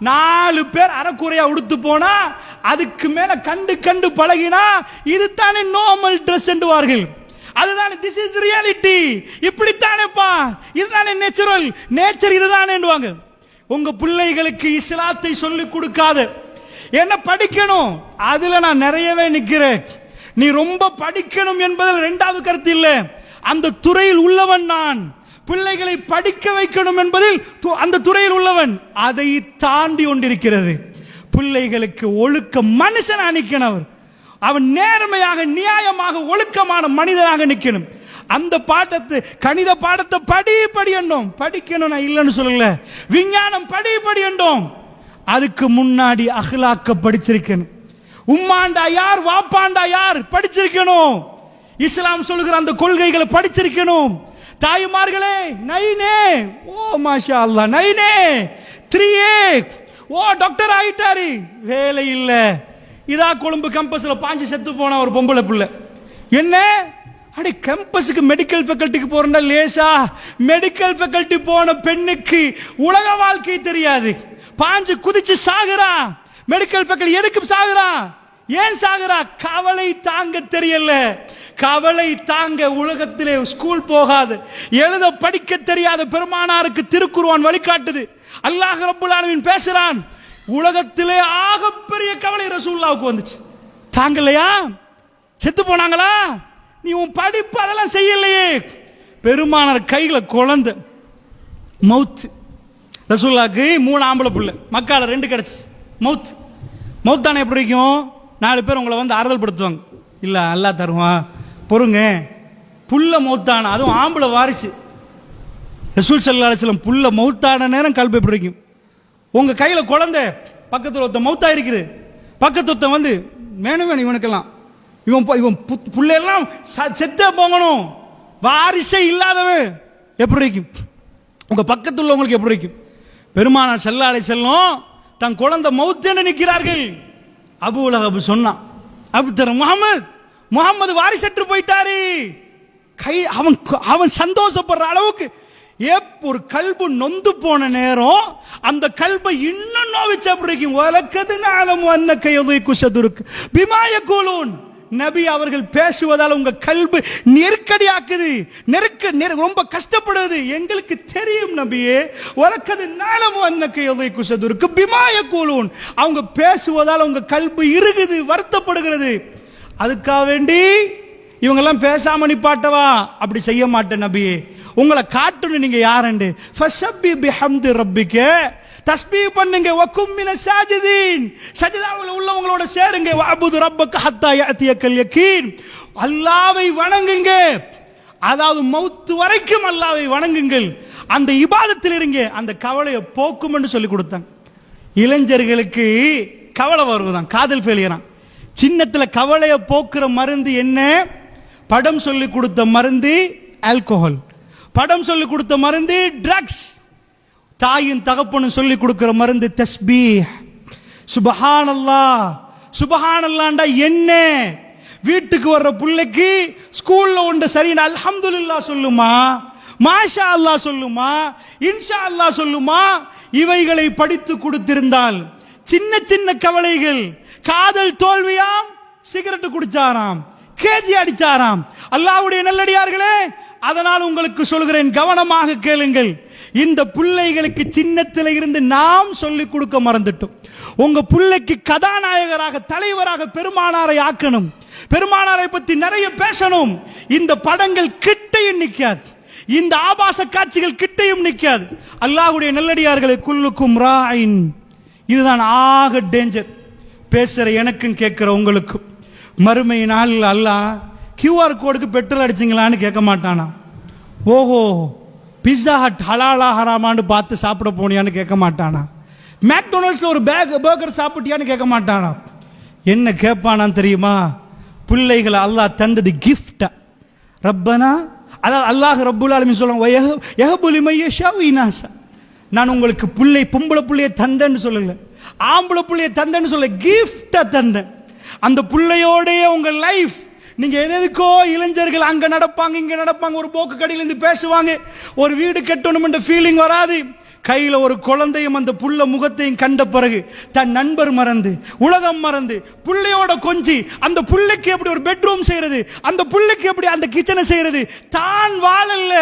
நாலு பேர் அறக்குறையா உடுத்து போனா அதுக்கு மேல கண்டு கண்டு பழகினா இதுதானே நார்மல் ட்ரெஸ் என்றுவார்கள். அதுதானே திஸ் இஸ் ரியாலிட்டி இப்படித்தானேப்பா. இதுதானே நேச்சுரல் நேச்சர் இதுதானேன்னுவாங்க உங்க பிள்ளைகளுக்கு இஸ்லாத்தை சொல்லி கொடுக்காது. என்ன படிக்கணும்? அதுல நான் நிறையவே நிக்கிறேன் நீ ரொம்ப படிக்கணும் என்பதில் இரண்டாவது கருத்து இல்லை. அந்த துறையில் உள்ளவன் நான். பிள்ளைகளை படிக்க வைக்கணும் என்பதில் து- அந்த துறையில் உள்ளவன் அதை தாண்டி கொண்டிருக்கிறது. பிள்ளைகளுக்கு ஒழுக்க மனுஷன் நிக்கணும் அவர். அவன் நேர்மையாக நியாயமாக ஒழுக்கமான மனிதனாக நிற்கணும் அந்த பாடத்தை கணித பாடத்தை படி படி என்றோம். படிக்கணும் நான் இல்லைன்னு சொல்லல. விஞ்ஞானம் படி படி என்றோம். அதுக்கு முன்னாடி அகலாக்க படிச்சிருக்கணும். உம்மாண்டா யார் வாப்பாண்டா யார் படிச்சிருக்கணும்? இஸ்லாம் சொல்லுகிற அந்த கொள்கைகளை படிச்சிருக்கணும். தாய்மார்களே நைனே. ஓ மாஷா அல்லா நைனே த்ரீ ஓ டாக்டர் ஆயிட்டாரு. வேலை இல்லை. இதா கொழும்பு கம்பஸில் பாஞ்சு செத்து போன ஒரு பொம்பளை பிள்ளை. என்ன? அடி கம்பஸுக்கு மெடிக்கல் ஃபேக்கல்ட்டிக்கு போறா லேசா. மெடிக்கல் ஃபேக்கல்ட்டி போன பெண்ணுக்கு உலக வாழ்க்கை தெரியாது. பாஞ்சு குதிச்சு சாகுறா. மெடிக்கல் ஃபேக்கல்ட்டி எதுக்கு சாகுறா? ஏன் சாகுறா? கவலை தாங்க தெரியல. கவலை தாங்க உலகத்திலே ஸ்கூல் போகாது. எழுத படிக்க தெரியாத பெருமானாருக்கு திருக்குருவான் வழிகாட்டுது. அல்லாஹ் ரப்புல் பேசுறான் உலகத்திலே ஆகப்பெரிய கவலை ரசூல்லாவுக்கு வந்துச்சு. தாங்கலையா? செத்து போனாங்களா? நீ உன் படிப்பு அதெல்லாம் செய்யலையே. பெருமானார் கையில குழந்த மவுத்து ரசூல்லாக்கு மூணு ஆம்பளை புள்ள மக்கால ரெண்டு கிடச்சி. மவுத் மவுத்தானே எப்படி இருக்கும் நாலு பேர் உங்களை வந்து ஆறுதல் படுத்துவாங்க இல்லை நல்லா தருவான். பொறுங்க. புல்ல மௌத்தான அதுவும் ஆம்பளை வாரிசு. ரசூல் சல்லா அலிஸ்லம் புல்ல மௌத்தான நேரம் கல்பை எப்படி இருக்கும் உங்க கையில் குழந்தை பக்கத்தில் ஒருத்த மௌத்தா இருக்குது. பக்கத்து ஒருத்தன் வந்து வேணும் வேணும் இவனுக்கெல்லாம். இவன் இவன் புள்ளையெல்லாம் செத்தே போகணும் வாரிசே இல்லாதவன் எப்படி இருக்கும்? உங்க பக்கத்தில் உள்ளவங்களுக்கு எப்படி இருக்கும்? பெருமானார் செல்லாலை செல்லும் தன் குழந்தை மௌத்தேன்னு நிற்கிறார்கள். அபு உலக சொன்னான். அபுத்தர் முகமது முகமது வாரிசற்று போயிட்டாரு. கை அவன் அவன் சந்தோஷப்படுற அளவுக்கு ஏப் ஒரு கல்பு நொந்து போன நேரம் அந்த கல்பை இன்னும் நோவிச்சு அப்படி இருக்கும் உலக்கது நாளம் வந்த கையதை குசதுருக்கு பிமாய கூலூன் நபி அவர்கள் பேசுவதால் உங்க கல்பு நெருக்கடியாக்குது. நெருக்க நெரு- ரொம்ப கஷ்டப்படுது. எங்களுக்கு தெரியும் நபியே உலக்கது நாளம் வந்த கையதை குசதுருக்கு பிமாய கூலூன் அவங்க பேசுவதால் உங்க கல்பு இருகுது வருத்தப்படுகிறது. அதுக்காக வேண்டி இவங்கெல்லாம் பேசாம நிப்பாட்டவா? அப்படி செய்ய மாட்டேன் நபி உங்களை காட்டணும் நீங்க யாருண்டு? ஃபஷப்பி பிஹம்து ரப்பிக்கு. தஸ்பீ பண்ணுங்க. வக்கும் மின சாஜிதீன். சஜிதாவில் உள்ளவங்களோட சேருங்க. வஅபுது ரப்பக்கு ஹத்தா யஅதியக்கல் யகீன். அல்லாவை வணங்குங்க. அதாவது மௌத்து வரைக்கும் அல்லாவை வணங்குங்கள். அந்த இபாதத்தில் இருங்க. அந்த கவலையை போக்கும் என்று சொல்லி கொடுத்தாங்க இளைஞர்களுக்கு கவலை வருவதான் காதல் ஃபெயிலியரான் சின்னத்தில் கவலையை போக்குற மருந்து என்ன? படம் சொல்லி கொடுத்த மருந்து ஆல்கோஹால் படம் சொல்லி கொடுத்த மருந்து ட்ரக்ஸ் தாயின் தகப்பனும் சொல்லி கொடுக்கிற மருந்து தஸ்பி சுபஹானல்லா சுபஹானல்லாண்டா என்ன? வீட்டுக்கு வர்ற பிள்ளைக்கு ஸ்கூல்ல ஒன்று சரியான அல்ஹம்துல்லா சொல்லுமா? மாஷா அல்லாஹ் சொல்லுமா? இன்ஷா அல்லாஹ் சொல்லுமா? இவைகளை படித்து கொடுத்திருந்தால் சின்ன சின்ன கவலைகள். காதல் தோல்வியாம் சிகரெட் குடிச்சாராம் கேஜி அடிச்சாராம். அல்லாவுடைய நல்லடியார்களே அதனால் உங்களுக்கு சொல்கிறேன் கவனமாக கேளுங்கள். இந்த பிள்ளைகளுக்கு சின்னத்தில் இருந்து நாம் சொல்லிக் கொடுக்க மறந்துட்டோம். உங்க பிள்ளைக்கு கதாநாயகராக தலைவராக பெருமானாரை ஆக்கணும். பெருமானாரை பத்தி நிறைய பேசணும். இந்த படங்கள் கிட்டையும் நிற்காது இந்த ஆபாச காட்சிகள் கிட்டையும் நிற்காது அல்லாஹுடைய நல்லடியார்களை குல்லுக்கும் ராயின். இதுதான் ஆக டேஞ்சர் பேசுகிற எனக்கும் கேட்குற உங்களுக்கும். மறுமை நாளில் அல்லாஹ் கியூஆர் கோடுக்கு பெட்ரோல் அடிச்சிங்களான்னு கேட்க மாட்டானா? ஓஹோ பிஸ்ஸா ஹட் ஹலாலா ஹராமான்னு பார்த்து சாப்பிட போனியான்னு கேட்க மாட்டானா? மேக்டொனால்ட்ஸில் ஒரு பேக் பர்கர் சாப்பிட்டியான்னு கேட்க மாட்டானா? என்ன கேட்பானான்னு தெரியுமா? பிள்ளைகளை அல்லாஹ் தந்தது கிஃப்டா ரப்பனா அதாவது அல்லாஹ் ரப்புல் ஆலமீன் சொல்லுவாங்க யஹபுலி மையஷா இனாசா நான் உங்களுக்கு பிள்ளை பொம்பளை பிள்ளைய தந்தேன்னு சொல்லல. ஆம்பளை பிள்ளைய தந்தேன்னு சொல்ல கிஃப்டா தந்தேன். அந்த பிள்ளையோடைய உங்க லைஃப் நீங்க எது எதுக்கோ இளைஞர்கள் அங்க நடப்பாங்க இங்க நடப்பாங்க ஒரு போக்கு கடையில இருந்து பேசுவாங்க. ஒரு வீடு கட்டணும் என்ற ஃபீலிங் வராது. கையில் ஒரு குழந்தையும் அந்த புள்ள முகத்தையும் கண்ட பிறகு தன் நண்பர் மறந்து உலகம் மறந்து புள்ளையோட கொஞ்சி அந்த புள்ளைக்கு எப்படி ஒரு பெட்ரூம் செய்யறது அந்த புள்ளைக்கு எப்படி அந்த கிச்சனை செய்யறது தான் வாழல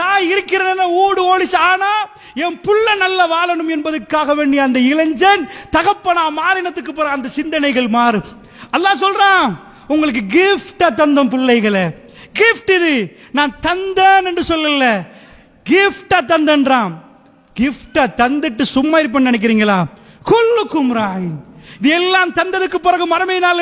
தான் இருக்கிறத ஊடு ஓடிச்சு ஆனா என் புள்ள நல்ல வாழணும் என்பதுக்காக வேண்டிய அந்த இளைஞன் தகப்பனா மாறினத்துக்கு பிறகு அந்த சிந்தனைகள் மாறும். அல்லாஹ் சொல்றான் உங்களுக்கு கிஃப்டா தந்தோம் பிள்ளைகளை. கிஃப்ட் இது நான் தந்தேன் என்று சொல்லல. கிஃப்டா தந்தன்றான். கிஃப்டை தந்துட்டு சும்மா இருப்பேன்னு நினைக்கிறீங்களா? கொல்லுக்கும் ராய் இது எல்லாம் தந்ததுக்கு பிறகு மறுமை நாள்